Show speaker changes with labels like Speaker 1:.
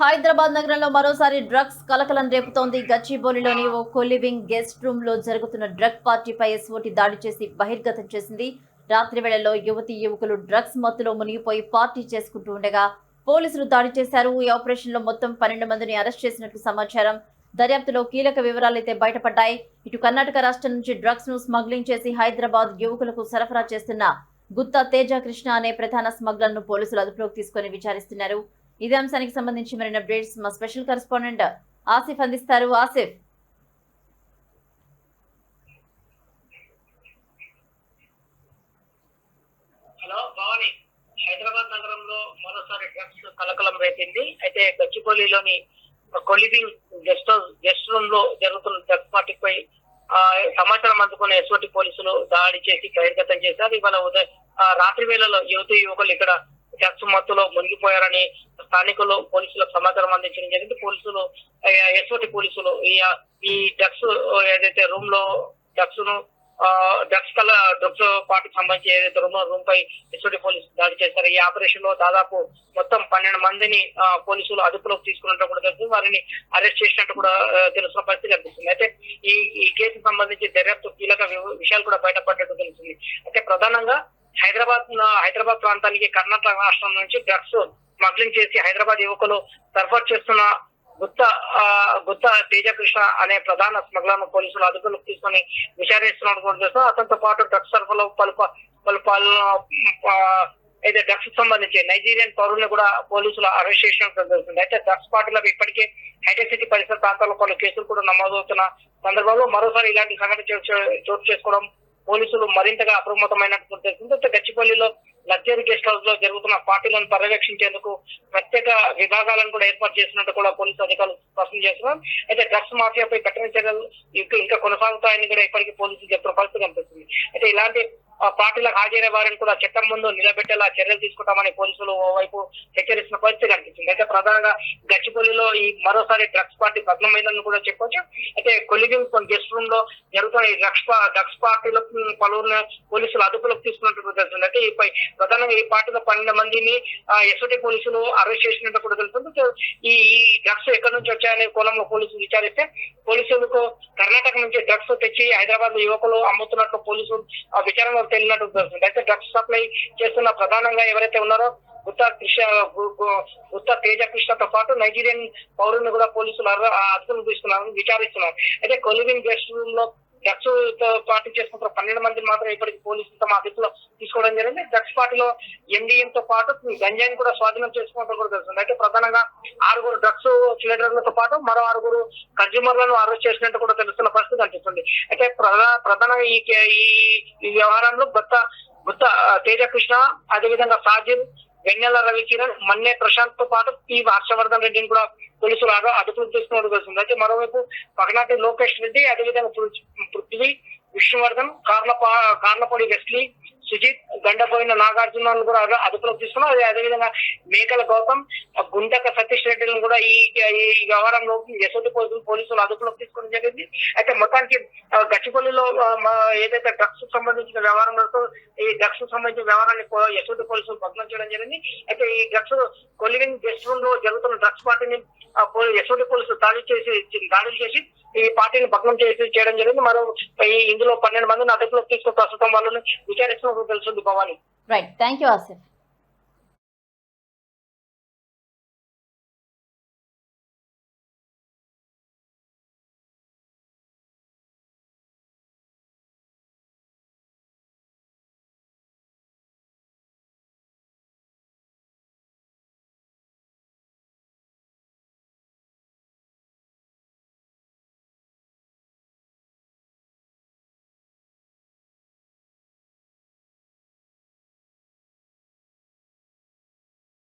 Speaker 1: హైదరాబాద్ నగరంలో మరోసారి డ్రగ్స్ కలకలం రేపుతోంది. గచ్చిబౌలిలోని ఓ కొలివింగ్ గెస్ట్ రూమ్లో జరుగుతున్న డ్రగ్ పార్టీపై ఎస్ఓటి దాడి చేసి బహిర్గతం చేసింది. రాత్రి వేళల్లో యువతి యువకులు డ్రగ్స్ మత్తులో మునిగిపోయి పార్టీ చేసుకుంటూ ఉండగా పోలీసులు దాడి చేశారు. ఈ ఆపరేషన్లో మొత్తం పన్నెండు మందిని అరెస్ట్ చేసినట్లు సమాచారం. దర్యాప్తులో కీలక వివరాలైతే బయటపడ్డాయి. ఇటు కర్ణాటక రాష్ట్రం నుంచి డ్రగ్స్ను స్మగ్లింగ్ చేసి హైదరాబాద్ యువకులకు సరఫరా చేస్తున్న గుత్తా తేజ కృష్ణ అనే ప్రధాన స్మగ్లర్ను పోలీసులు అదుపులోకి తీసుకుని విచారిస్తున్నారు. ఇదే అంశానికి సంబంధించి మరిన్ని అప్డేట్స్ మా స్పెషల్ కరెస్పాండెంట్ ఆసిఫ్ అందిస్తారు. ఆసిఫ్.
Speaker 2: హలో భవాని. హైదరాబాద్ నగరంలో మరోసారి డ్రగ్స్ కలకలం రేపింది. అయితే గచ్చిబౌలిలోని కొలివింగ్ గెస్ట్ హౌస్ గెస్ట్ రూమ్లో జరుగుతున్న డ్రగ్స్ పార్టీపై సమాచారం అందుకున్న ఎస్ఓటి పోలీసులు దాడి చేసి బహిర్గతం చేశారు. ఇవాళ ఉదయం రాత్రి వేళలో యువతి యువకులు ఇక్కడ డ్రగ్స్ మత్తులో మునిగిపోయారని స్థానికులు పోలీసులకు సమాచారం అందించడం జరిగింది. పోలీసులు ఎస్ఓటి పోలీసులు ఈ డ్రగ్స్ ఏదైతే రూమ్లో డ్రగ్స్ను డ్రగ్స్ కల డ్రగ్స్ పార్టీకి సంబంధించి ఏదైతే రూమ్ రూమ్ పై ఎస్ఓటి పోలీసులు దాడి చేశారు. ఈ ఆపరేషన్లో దాదాపు మొత్తం పన్నెండు మందిని పోలీసులు అదుపులోకి తీసుకున్నట్టు కూడా తెలుసు వారిని అరెస్ట్ చేసినట్టు కూడా ఆ, తెలుస్తున్న పరిస్థితి కనిపిస్తుంది. అయితే ఈ ఈ కేసుకు సంబంధించి దర్యాప్తు కీలక విషయాలు కూడా బయటపడ్డట్టు తెలుస్తుంది. అయితే ప్రధానంగా హైదరాబాద్ హైదరాబాద్ ప్రాంతానికి కర్ణాటక రాష్ట్రం నుంచి డ్రగ్స్ స్మగ్లింగ్ చేసి హైదరాబాద్ యువకులు సర్ఫర్ చేస్తున్న గుత్త గుత్త తేజకృష్ణ అనే ప్రధాన స్మగ్లర్ను పోలీసులు అదుపులోకి తీసుకొని విచారిస్తున్నట్టు కూడా తెలుసు. అతనితో పాటు డ్రగ్స్ సరఫరాలో పలు పలు అయితే డ్రగ్స్ సంబంధించి నైజీరియన్ పౌరుల్ని కూడా పోలీసులు అరెస్ట్ చేసినట్టు జరుగుతుంది అయితే డ్రగ్స్ పార్టీలో ఇప్పటికే హైటెక్ సిటీ పరిసర ప్రాంతాల్లో పలు కేసులు కూడా నమోదవుతున్న సందర్భంలో మరోసారి ఇలాంటి సంఘటన చోటు చోటు చేసుకోవడం పోలీసులు మరింతగా అప్రమత్తమైనట్టు తెలుస్తుంది అయితే గచ్చిపల్లిలో లగ్జరీ గెస్ట్ హౌస్లో జరుగుతున్న పార్టీలను పర్యవేక్షించేందుకు ప్రత్యేక విభాగాలను కూడా ఏర్పాటు చేసినట్టు కూడా పోలీసు అధికారులు స్పష్టం చేస్తున్నారు. అయితే డ్రగ్స్ మాఫియాపై కఠిన చర్యలు ఇంకా ఇంకా కొనసాగుతాయని కూడా ఇప్పటికీ పోలీసులు చెప్తున్న పరిస్థితి కనిపిస్తుంది. అయితే ఇలాంటి ఆ, పార్టీలకు హాజరైన వారిని కూడా చట్టం ముందు నిలబెట్టేలా చర్యలు తీసుకుంటామని పోలీసులు ఓవైపు హెచ్చరిస్తున్న పరిస్థితి కనిపిస్తుంది. అయితే ప్రధానంగా గచ్చిపల్లిలో ఈ మరోసారి డ్రగ్స్ పార్టీ భగ్నమైందని కూడా చెప్పొచ్చు అయితే కొలిగింగ్ రూమ్లో జరుగుతున్న ఈ డ్రగ్స్ డ్రగ్స్ పార్టీలో పలువురు పోలీసులు అదుపులోకి తీసుకున్నట్టు తెలుస్తుంది. అయితే ఈ పై ప్రధానంగా ఈ పార్టీలో పన్నెండు మందిని ఎస్ఓటీ పోలీసులు అరెస్ట్ చేసినట్టు కూడా తెలుస్తుంది. ఈ డ్రగ్స్ ఎక్కడి నుంచి వచ్చాయనే కోణంలో పోలీసులు విచారిస్తే పోలీసులకు కర్ణాటక నుంచి డ్రగ్స్ తెచ్చి హైదరాబాద్లో యువకులు అమ్ముతున్నట్టు పోలీసులు ఆ విచారణలో తెలియనట్టు తెలుస్తుంది. అయితే డ్రగ్స్ సప్లై చేస్తున్న ప్రధానంగా ఎవరైతే ఉన్నారో గుత్తా కృష్ణ గు- తేజ కృష్ణతో పాటు నైజీరియన్ పౌరుని కూడా పోలీసులు అర- ఆ అదుపును తీసుకున్నారు విచారిస్తున్నారు. అయితే కొలివింగ్ గెస్ట్ రూమ్లో డ్రగ్స్తో పార్టీ చేసుకుంటున్న పన్నెండు మందిని మాత్రం ఇప్పటికి పోలీసులు తమ అదుపులో తీసుకోవడం జరిగింది. డ్రగ్స్ పార్టీలో ఎండిఎం తో పాటు గంజాయిని కూడా స్వాధీనం చేసుకున్నట్టు కూడా తెలుస్తుంది. అయితే ప్రధానంగా ఆరుగురు డ్రగ్స్ లీడర్లతో పాటు మరో ఆరుగురు కన్జ్యూమర్లను అరెస్ట్ చేసినట్టు కూడా తెలుస్తున్న పరిస్థితి కనిపిస్తుంది. అయితే ప్రధానంగా ఈ కే- ఈ వ్యవహారంలో కొత్త గుత్త ఆ, తేజకృష్ణ అదేవిధంగా సాజిల్ వెన్నెల రవికిరణ్ మన్నే ప్రశాంత్తో పాటు పి హర్షవర్ధన్ రెడ్డిని కూడా పోలీసులు అదు- అదుపులోకి తీసుకున్నట్టు తెలుస్తుంది. అయితే మరోవైపు పగనాటి లోకేష్ రెడ్డి అదేవిధంగా పృథ్వీ విష్ణువర్ధన్ కార్లప కార్లపొడి వెస్లీ సుజిత్ గండపోయిన నాగార్జున కూడా అదుపులో అదుపులోకి తీసుకున్నారు. అదే అదేవిధంగా మేకల గౌతమ్ గుంటక సతీష్ రెడ్డిని కూడా ఈ ఈ వ్యవహారంలో యశోటి పోలీసులు పోలీసులు అదుపులోకి తీసుకోవడం జరిగింది. అయితే మొత్తానికి గచ్చిపల్లిలో ఏదైతే డ్రగ్స్ సంబంధించిన వ్యవహారంలో ఈ డ్రగ్స్ సంబంధించిన వ్యవహారాన్ని పో- పోలీసులు భగ్నం చేయడం జరిగింది. అయితే ఈ డ్రగ్స్ కొలివింగ్ గెస్ట్ రూమ్లో జరుగుతున్న డ్రగ్స్ పార్టీని ఆ, పోలీసులు దాడి చేసి దాడులు చేసి ఈ పార్టీని భగ్నం చేసి చేయడం జరిగింది. మరో ఇందులో పన్నెండు మందిని అదుపులోకి తీసుకుని ప్రస్తుతం వాళ్ళని విచారిస్తున్నట్టు తెలుస్తుంది Bhavani.
Speaker 1: Right thank you Asif